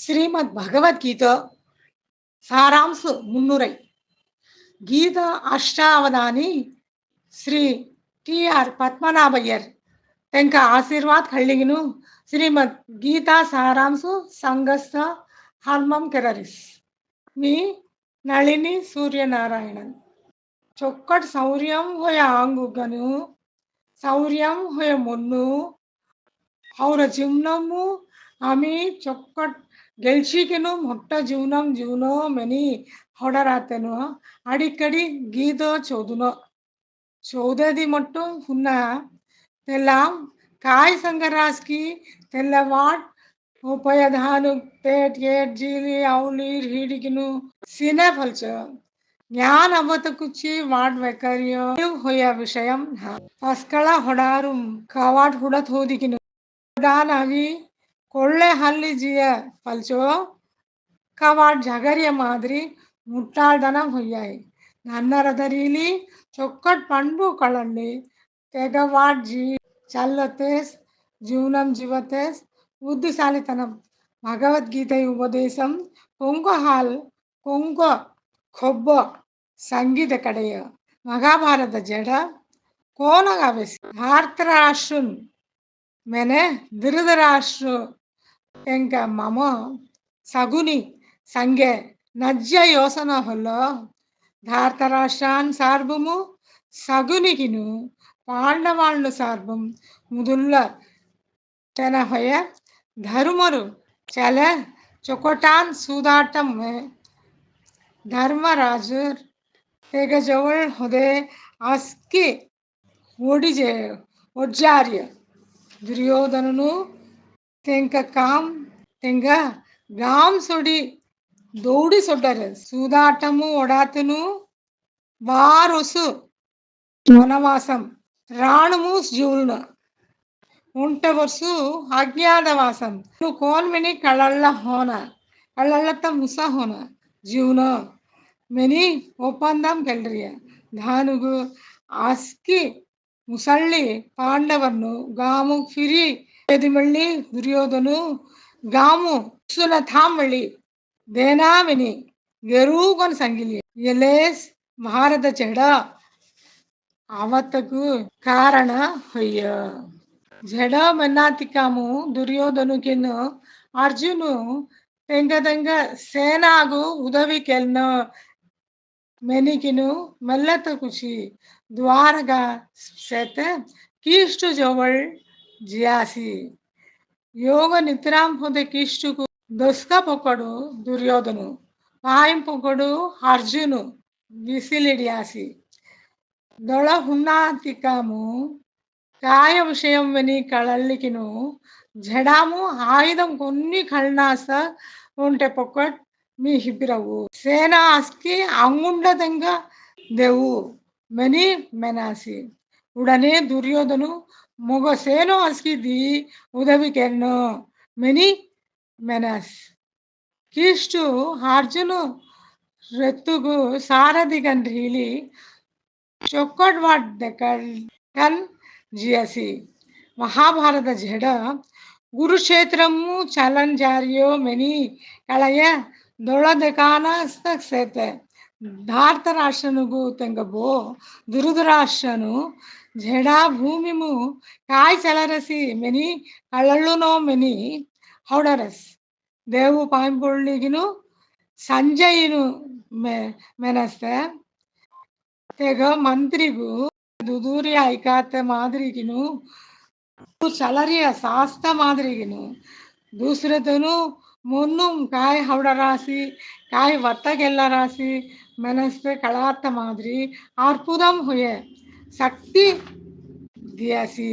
శ్రీమద్ భగవద్గీత సారాంశు మున్నురై. గీత అష్టావధాని శ్రీ టిఆర్ పద్మనాభయ్యర్ తెంక ఆశీర్వాద్ కళ్ళిగిను శ్రీమద్ గీత సారాంశు సంగస్త హర్మం కెరరిస్. మీ నళిని సూర్యనారాయణన్. చొక్కటి శౌర్యం హోయ ఆంగుగను శౌర్యం హోయ మున్ను ఔర జిమ్నము అమీ చొక్కటి கெல்ஷிக்கனு மொட்டை ஜீவனம் ஜீவனோ மெனி ಹೊಡರಾತೆನು ಅಡಿಕಡಿ ಗೀದೋ ಚೌದುನೋ ಚೌದದಿ ಮಟ್ಟು ಹುನ್ನ ತೆಲ್ಲ ಕಾಯ್ ಸಂಗರಾಸ್ಕಿ ತೆಲ್ಲ ವಾಟ್ ಉಪಯಧಾನು ಪೇಟ್ ಏಟ್ ಜೀಲಿ ಅವನೀರ್ ಹಿಡಿಕಿನು ಸಿನೆ ಫಲ್ಚ ಜ್ಞಾನ ಅಮತ ಕುಚ್ಚಿ ವಾಟ್ ವೈಕರ್ಯೋ ಹೊಯ್ಯ ವಿಷಯಂ ಪಸ್ಕಳ ಹೊಡಾರು ಕವಾಟ್ ಹುಡತ್ ಹೋದಿಗಿನು ಹೊಡಾನಾಗಿ கொள்ளை ஹல்லிஜிய பல்சோ கவாட் ஜகரிய மாதிரி முட்டாள்தனம் ஹொய்யாய் நன்னரதரீலி చొక్కటి పండు కళండి తెగవాడ్ జీ చల్లతేస్ జీవనం జీవతేస్ బుద్ధిశాలితనం భగవద్గీత ఉపదేశం కొంగు హాల్ కొంగు కొబ్బ సంగీత కడయ మహాభారత జడ కోనగా వేసి ఆర్తరాష్ట్రున్ మెనే ధృతరాష్ట్రు ఇంకా మమ సగుని సంగే నజ్య ధార్త ధార్తరాష్ట్రాన్ సార్బము సగునికిను పాండవాళ్ళు సార్బం ముదుల్ల తెనహయ ధర్మరు చల చొకొటాన్ సూదాటం ధర్మరాజు పెగజవుల్ హుదే అస్కి ఒడిజే ఒడ్జార్య దుర్యోధనును தெங்க కామ్ தெங்க గామ్ సుడి దౌడి సొడ్డరు సూదాటము ఒడాతును వారుసు వనవాసం రాణుము జీవులను అజ్ఞాతవాసం నువ్వు కోల్మిని కళల్ల హోన కళల్లత ముస హోన జీవున మెని ఒప్పందం కెళ్ళరియ దానుగు అస్కి ముసళ్ళి పాండవర్ను గాము ఫిరి ಪೆದಿಮಳ್ಳಿ ದುರ್ಯೋಧನು, ಗಾಮು, ಸುಲ ಥಾಮಳ್ಳಿ ದೇನಾವಿನಿ, ಗರೂಗನ್ ಸಂಗಿಲಿ, ಎಲೇಸ್ ಮಹಾರದ ಜಡ ಅವತ್ತಕ್ಕೂ ಕಾರಣ ಅಯ್ಯ ಜಡ ಮನ್ನಾತಿಕಾಮು, ದುರ್ಯೋಧನು ಕೆನ್ನು, ಅರ್ಜುನು ಹೆಂಗದಂಗ ಸೇನಾಗು, ಉದವಿ ಕೆಲ್ನ, ಮೆನಿಕಿನು ಮಲ್ಲತ ಖುಷಿ ದ್ವಾರಗ ಸೇತ ಕೀಷ್ಟು ಜವಳ್ జియాసి. యోగ నిద్రాం పొందే కీష్టుకు దొస్క పొక్కడు దుర్యోధను. పాయం పొక్కడు అర్జును విసిలిడియాసి. దొళ హున్నాతికము కాయ విషయం విని కళల్లికిను. జడాము ఆయుధం కొన్ని కళ్ళనాస ఉంటే పొక్కట్ మీ హిబిరవు సేనాస్కి అంగుండదంగా దేవు. మెని మెనాసి. ಉಡನೆ ದುರ್ಯೋಧನು ಮೊಗಸೇನೋ அஸ்கிதி ಉದವಿಕೆನ್ನು ಮೆನಿ ಮೆನಸ್ ಕಿಷ್ಟು ಅರ್ಜುನು ರೆತ್ತುಗು ಸಾರದಿಗನ್ ಹೀಲಿ ಚೊಕ್ಕಡ್ ಜಿಯಸಿ ಮಹಾಭಾರತ ಜಡ ಗುರುಕ್ಷೇತ್ರಮು ಚಲನ್ ಜಾರಿಯೋ ಮೆನಿ ಕಳೆಯ ದೊಳದೆಕಾನ ಸೇತೆ సేత ధార్తరాష్ట్రనుగు తెంగబో దురుదురాష్ట్రను జడా భూమిము కాయ్ చలరసి మెని కళ్ళళ్ళునో మెని ಹೌಡರಸ್ ದೇವು ಪಾಂಪುಳ್ಳಿಗಿನು ಸಂಜಯಿನು ಮೆ ಮೆನಸ್ತೆ ತೆಗ ಮಂತ್ರಿಗೂ ದುದೂರಿ ಐಕಾತ ಮಾದರಿಗಿನು ಚಲರಿಯ ಶಾಸ್ತ ಮಾದರಿಗಿನು ದೂಸರದನು முன்னும் காய் ஹவுட ராசி காய் வத்தகெல்ல ராசி மனசு கலாத்த மாதிரி அற்புதம் ஹுய சக்தி தியாசி